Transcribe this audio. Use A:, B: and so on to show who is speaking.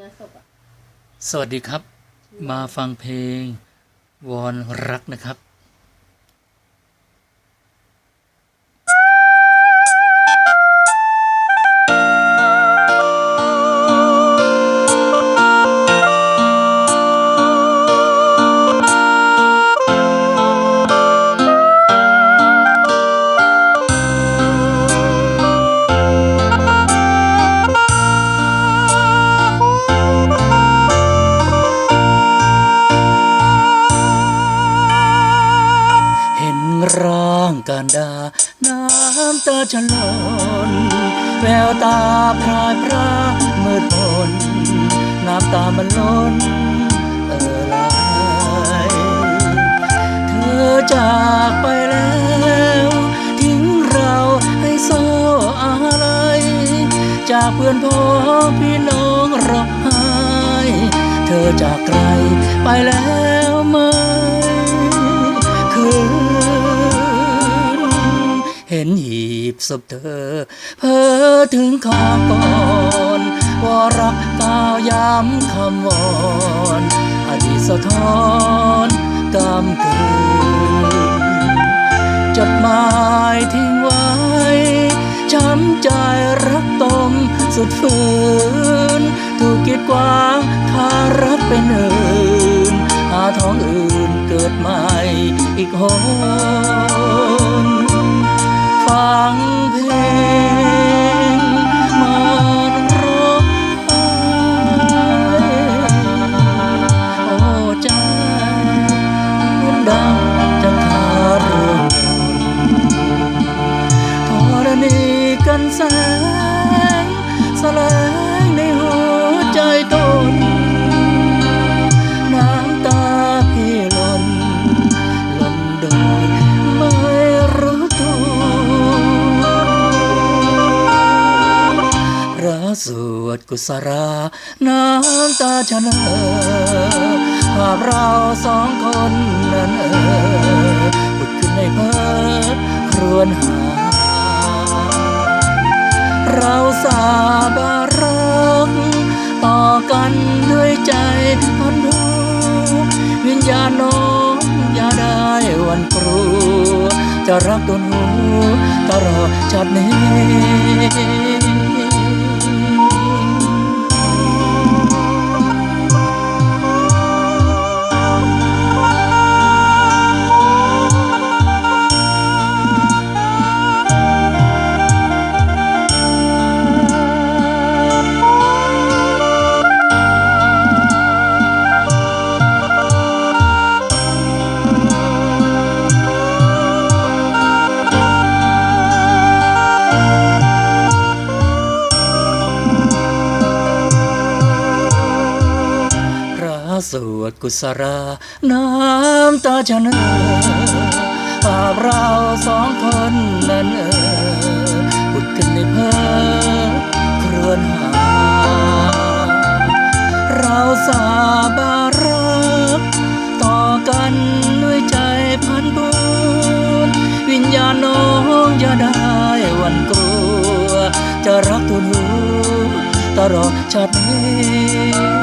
A: งานศพอะ
B: สวัสดีครับ มาฟังเพลงวอนรักนะครับ ร่างการดา น้ำตาจะหล่นแววตาพรายพรามืดมนน้ำตามันล้นเออไหลเธอจากไปแล้ว ทิ้งเราให้เศร้าอะไรจากเพื่อนพ้องพี่น้องร้องไห้เธอจากไกลไปแล้ว บศพเธอ เพ้อถึงข้าก่อนว่ารักกาวย้ำคำวอนอดีตสะท้อนกำเกินจดหมายทิ้งไว้ช้ำใจรักตมสุดฝืนถูกกีดกวางถ้ารักเป็นอื่นหาท้องอื่นเกิดใหม่อีกหน แสงแสลงในหัวใจตน น้ำตาพี่หล่นหล่นโดยไม่รู้ตัวระสวดกุศลาน้ำตาชนอภาพเราสองคนนั้นเออผุดขึ้นในเพ้อครวญหา เราสาบารักต่อกันด้วยใจพันดูวิญญาณน้องอย่าได้วันกลัวจะรักโดนหูตลอดชาตินี้ สวดกุศลาน้ำตาชะเนอภาพเราสองคนนั้นเออพุดขึ้นในเพ้อครวญหา เราสาบารัก ต่อกันด้วยใจพันบูนวิญญาณน้องอย่าได้วันกลัว จะรักทุนหูตลอดชาตินี้